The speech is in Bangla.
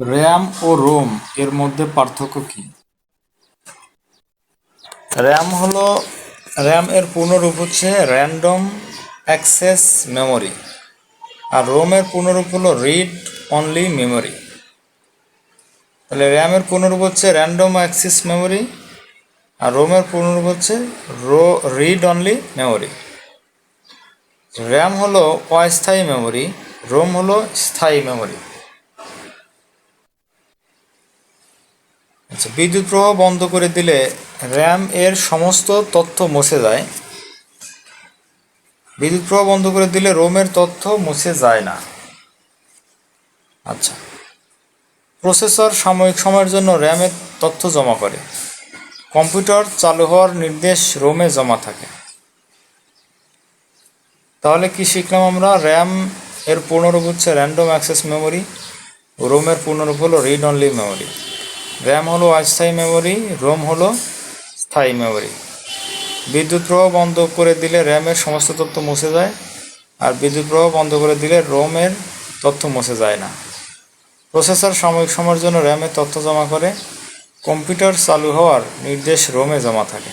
র্যাম ও রোম এর মধ্যে পার্থক্য কি? র্যাম হলো র্যাম এর পূর্ণরূপ হচ্ছে র্যান্ডম অ্যাক্সেস মেমোরি আর রোমের পূর্ণরূপ হলো রিড অনলি মেমোরি। তাহলে র্যামের পূর্ণরূপ হচ্ছে র্যান্ডম অ্যাক্সেস মেমোরি আর রোমের পূর্ণরূপ হচ্ছে রো রিড অনলি মেমোরি। র্যাম হলো অস্থায়ী মেমোরি রোম হলো স্থায়ী মেমোরি। আচ্ছা বিদ্যুৎ প্রবাহ বন্ধ করে দিলে র্যাম এর সমস্ত তথ্য মুছে যায়। বিদ্যুৎ প্রবাহ বন্ধ করে দিলে রোমের তথ্য মুছে যায় না। আচ্ছা প্রসেসর সাময়িক সময়ের জন্য র্যামের তথ্য জমা করে। কম্পিউটার চালু হওয়ার নির্দেশ রোমে জমা থাকে। তাহলে কি শিখলাম আমরা? র্যাম এর পূর্ণরূপ হচ্ছে র্যান্ডম অ্যাক্সেস মেমোরি রোমের পূর্ণরূপ হলো রিড অনলি মেমোরি র্যাম হলো অস্থায়ী মেমোরি রোম হলো স্থায়ী মেমোরি বিদ্যুৎ প্রবাহ বন্ধ করে দিলে র্যামের সমস্ত তথ্য মুছে যায়, আর বিদ্যুৎ প্রবাহ বন্ধ করে দিলে রোমের তথ্য মুছে যায় না। প্রসেসর সাময়িক সময়ের জন্য র্যামের তথ্য জমা করে, কম্পিউটার চালু হওয়ার নির্দেশ রোমে জমা থাকে।